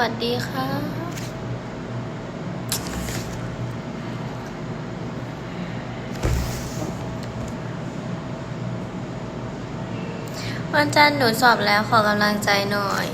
สวัสดีค่ะ วันจันทร์หนูสอบแล้วขอกำลังใจหน่อย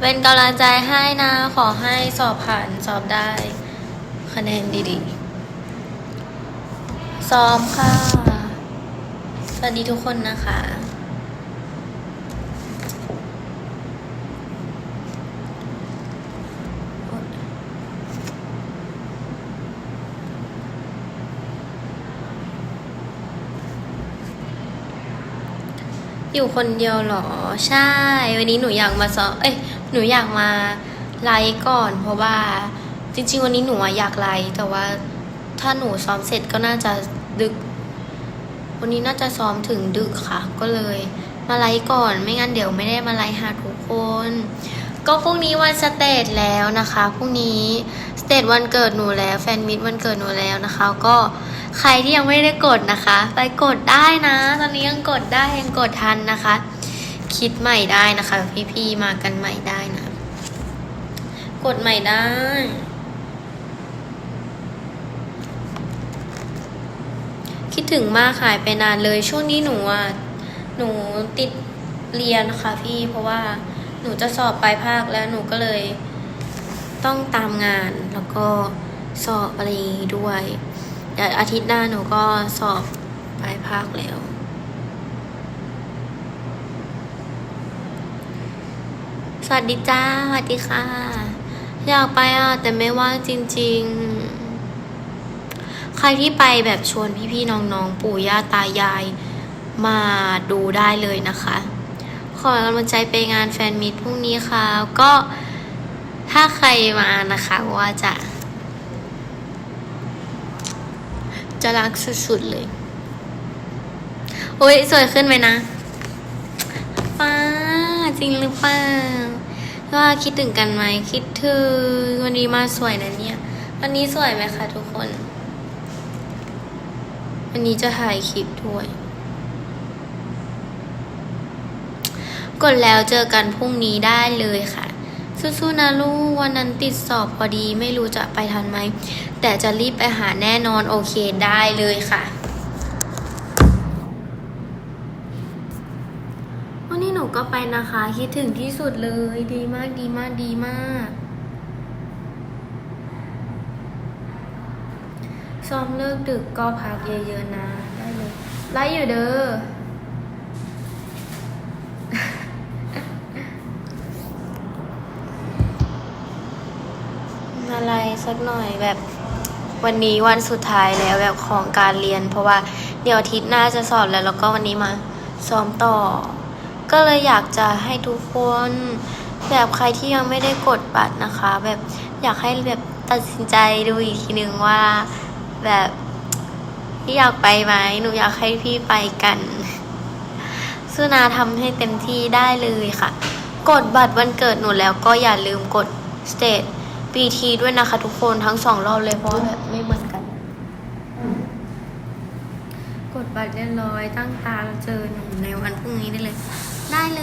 เป็นกำลังใจให้นะ ขอให้สอบผ่านสอบได้คะแนนดีๆ ซ้อมค่ะ สวัสดีทุกคนนะคะ อยู่คนเดียวเหรอ ใช่ วันนี้หนูอยากมาซอเอ้ย หนูอยากมาไลฟ์ก่อน เพราะว่า จริง ๆ วันนี้หนูอะอยากไลฟ์แต่ว่าถ้าหนูซ้อมเสร็จก็น่าจะดึก วันนี้น่าจะซ้อมถึงดึกค่ะ ก็เลย มาไลฟ์ก่อน ไม่งั้นเดี๋ยวไม่ได้มาไลฟ์หาทุกคน ก็พรุ่งนี้วันสเตจแล้วนะคะ พรุ่งนี้สเตจวันเกิดหนูแล้ว แฟนมิตวันเกิดหนูแล้วนะคะ ก็ใครที่ยังไม่ได้กดนะคะ ไปกดได้นะ ตอนนี้ยังกดได้ยังกดทันนะคะ คิดใหม่ได้นะคะ พี่ๆมากันใหม่ได้นะ กดใหม่ได้คิดถึงมากหายไปนานเลยช่วงนี้หนูอะหนูติดเรียนนะคะพี่เพราะว่า หนูจะสอบปลายภาคแล้วหนูก็เลย ต้องตามงานแล้วก็สอบอะไรด้วยเดี๋ยวอาทิตย์หน้าหนูก็สอบปลายภาคแล้วสวัสดีจ้าสวัสดีค่ะ อยากไปอะ แต่ไม่ว่างจริง ๆ ใครที่ไปแบบชวนพี่ๆน้องๆ ปู่ย่าตายายมาดูได้เลยนะคะ ขอกำลังใจไปงานแฟนมิตพรุ่งนี้ค่ะ ก็ถ้าใครมานะคะว่าจะ จะรักสุดๆเลย โอ้ยสวยขึ้นไหมนะป้าจริงหรือเปล่าว่าคิดถึงกันไหมคิดถึงวันนี้มาสวยนะเนี่ยวันนี้สวยไหมคะทุกคน วันนี้จะถ่ายคลิปด้วย กดแล้วเจอกันพรุ่งนี้ได้เลยค่ะ สู้ๆนะลูกวันนั้นติดสอบพอดีไม่รู้จะไปทันไหม แต่จะรีบไปหาแน่นอนโอเคได้เลยค่ะวันนี้หนูก็ไปนะคะ คิดถึงที่สุดเลยดีมากดีมากดีมากซ้อมเลิกดึกก็พักเยอะๆนะ ได้เลยไลฟ์อยู่เด้อ อะไรสักหน่อยแบบวันนี้วันสุดท้ายแล้วแบบของการเรียน เพราะว่าเดี๋ยวอาทิตย์หน้าจะสอบแล้วแล้วก็วันนี้มาซ้อมต่อ ก็เลยอยากจะให้ทุกคนแบบใครที่ยังไม่ได้กดบัตรนะคะ แบบอยากให้แบบตัดสินใจดูอีกทีหนึ่งว่าแบบพี่อยากไปไหมหนูอยากให้พี่ไปกันสุนาทำให้เต็มที่ได้เลยค่ะ กดบัตรวันเกิดหนูแล้วก็อย่าลืมกดสเต e ปีทีด้วยนะคะทุกคนทั้งสองรอบเลยเพราะแบบไม่เหมือนกัน กดบัตรเรียบร้อยตั้งตาเจอหนูในวันพรุ่งนี้ได้เลย ได้เล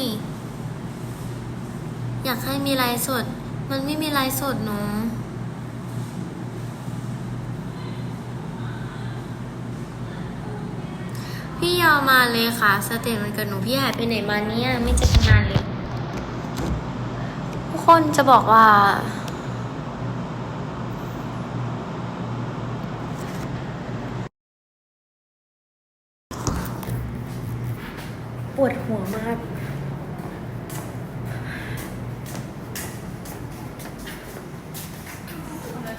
ย อยากให้มีไลฟ์สด มันไม่มีไลฟ์สดเนาะพี่ยาวมาเลยค่ะ สเตจมันเกิดหนูพี่หายไปไหนมาเนี่ยไม่เจอกันนานเลย คนจะบอกว่า ปวดหัวมาก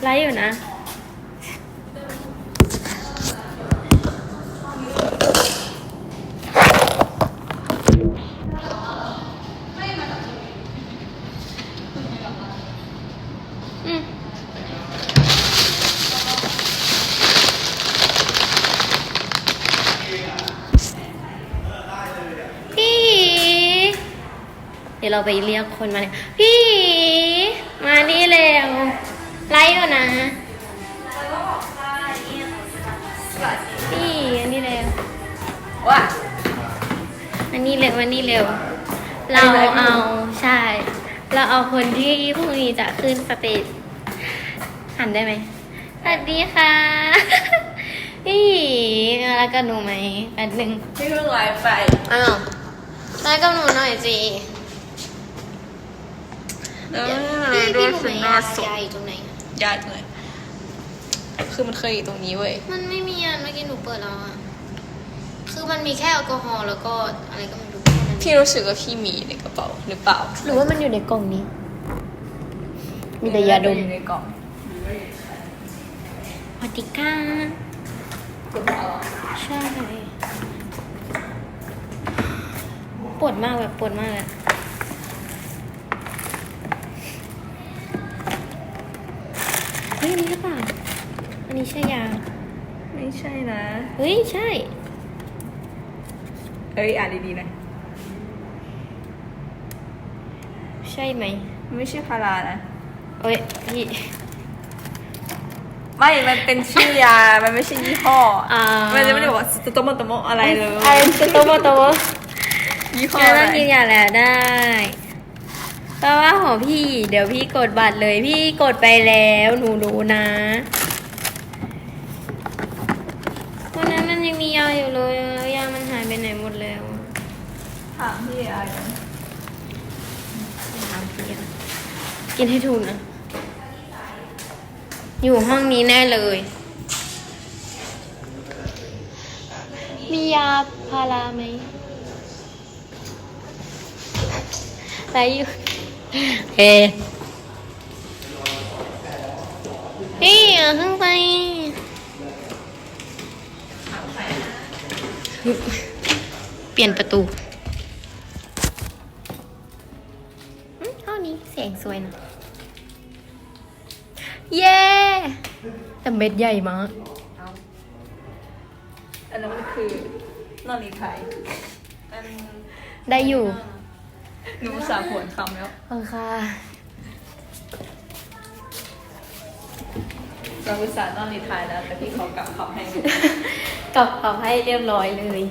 ไลฟ์อยู่นะ อืม พี่ เดี๋ยวเราไปเรียกคนมาเนี่ยพี่มานี่เร็วไลฟ์อยู่นะพี่อันนี้เร็วว่าอันนี้เร็วอันนี้เร็ว เราเอาใช่ เราเอาคนที่พรุ่งนี้จะขึ้นสเตจหันได้ไหมสวัสดีค่ะนี่มาแล้วกับหนูไหมแป๊บหนึ่งพี่เพิ่งไลฟ์ไปอ้าวมากับหนูหน่อยสิ แล้วพี่ดูพี่รู้สุไหมดน่าอะสดยายอยู่ตรงไหน ยากเลยคือมันเคยอยู่ตรงนี้เว้ย มันไม่มีอะเมื่อกี้หนูเปิดแล้วอะคือมันมีแค่แอลกอฮอล์แล้วก็อะไรก็ไม่รู้แค่นั้นพี่รู้สึกว่าพี่มีในกระเป๋าหรือเปล่า หรือว่ามันอยู่ในกล่องนี้ มีแต่ยาดมอยู่ในกล่องสวัสดีค่ะกระเป๋าใช่ปวดมากแบบปวดมากอะ ฮ้ยอันนี้หรือเปล่า อันนี้ใช่ยาไม่ใช่นะ เฮ้ย ใช่ เอ้ย อ่านดีๆนะใช่ไหมมันไม่ใช่พารานะ เอ้ยพี่ไม่ มันเป็นชื่อยา มันไม่ใช่ยี่ห้ออามันจะไม่ได้บอกว่าสโตโมโตโมอะไรเลย ไอ้สโตโมโตยี่ห้องั้นอะไรเรากินยาแล้วได้ เพราะว่าของพี่ เดี๋ยวพี่กดบัตรเลย พี่กดไปแล้วหนูรู้นะวันนั้นมันยังมียาอยู่เลยแล้วยามันหายไปไหนหมดแล้วอะถามพี่อะไรนะไปถามพี่อะกินให้ถูกนะ อยู่ห้องนี้แน่เลย มียาพาราไหมไรอยู่ เฮ้พี่อย่าเพิ่งไปเปลี่ยนประตูอืมห้องนี้เสียงสวยนะ เย้ แต่เม็ดใหญ่มาก อันนั้นมันคือนอนรีไทยอันได้อยู่ หนูสาผวนคำแล้วเออค่ะ เราอุตส่าห์นอนรีไทยแล้ว แต่พี่เขากลับคำให้ดูกลับเอาให้เรียบร้อยเลย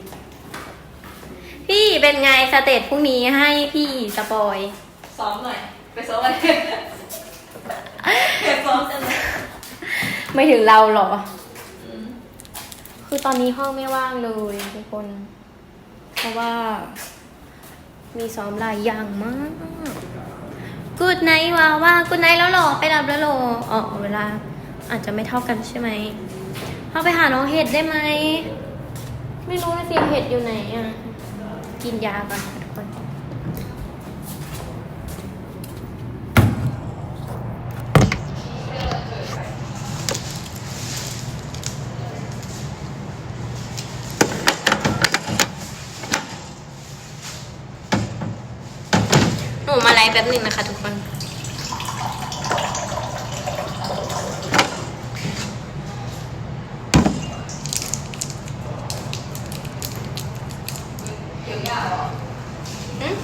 พี่เป็นไงสเตจพรุ่งนี้ให้พี่สปอย ซ้อมหน่อย ไปซ้อมอะไรไปซ้อมกันเลยไม่ถึงเราเหรอคือตอนนี้ห้องไม่ว่างเลยทุกคน เพราะว่า มีซ้อมหลายอย่างมากกูดไนท์ว่าว่ากูดไนท์แล้วหรอ ไปรับแล้วหรออ๋อเวลา อาจจะไม่เท่ากันใช่ไหมเข้าไปหาน้องเห็ดได้ไหม ไม่รู้นะสิเห็ดอยู่ไหนอะ กินยาก่อน ค่ะทุกคนหนูมาไลฟ์แป๊บหนึ่งนะคะทุกคนเกี่ยวยาวเหรออืม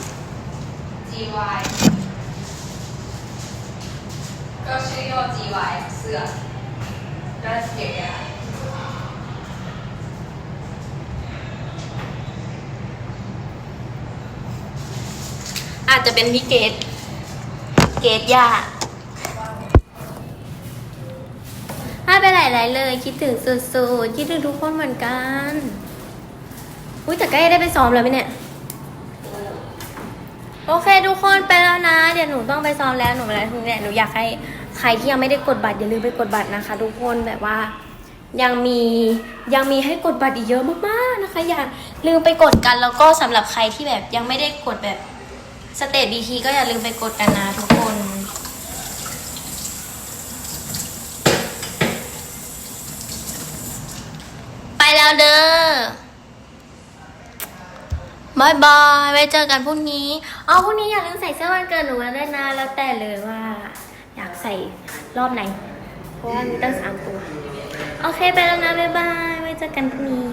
GY ก็ชื่อย่อ GY เสื้อก็เกี่ยวยาว อา จะเป็นพี่เกดเกดยาถ้าไปหลายๆเลย คิดถึงสุดๆคิดถึงทุกคนเหมือนกัน อุ้ยแต่ใกล้ได้ไปซ้อมแล้วไหมเนี่ย โอเคทุกคนไปแล้วนะ เดี๋ยวหนูต้องไปซ้อมแล้วหนูมาแล้วทุกเนี่ยหนูอยากให้ใครที่ยังไม่ได้กดบัตรอย่าลืมไปกดบัตรนะคะ ทุกคนแบบว่ายังมียังมีให้กดบัตรอีกเยอะมากๆนะคะ อย่าลืมไปกดกันแล้วก็สำหรับใครที่แบบยังไม่ได้กดแบบ สเตจบีทีก็อย่าลืมไปกดกันนะทุกคน ไปแล้วเด้อบายบายไว้เจอกันพรุ่งนี้เอพรุ่งนี้อย่าลืมใส่เสื้อวันเกิดหนูมาด้วยนะแล้วแต่เลยว่า อยากใส่รอบไหน เพราะว่ามีตั้งสามตัว โอเคไปแล้วนะบายบายไว้เจอกันพรุ่งนี้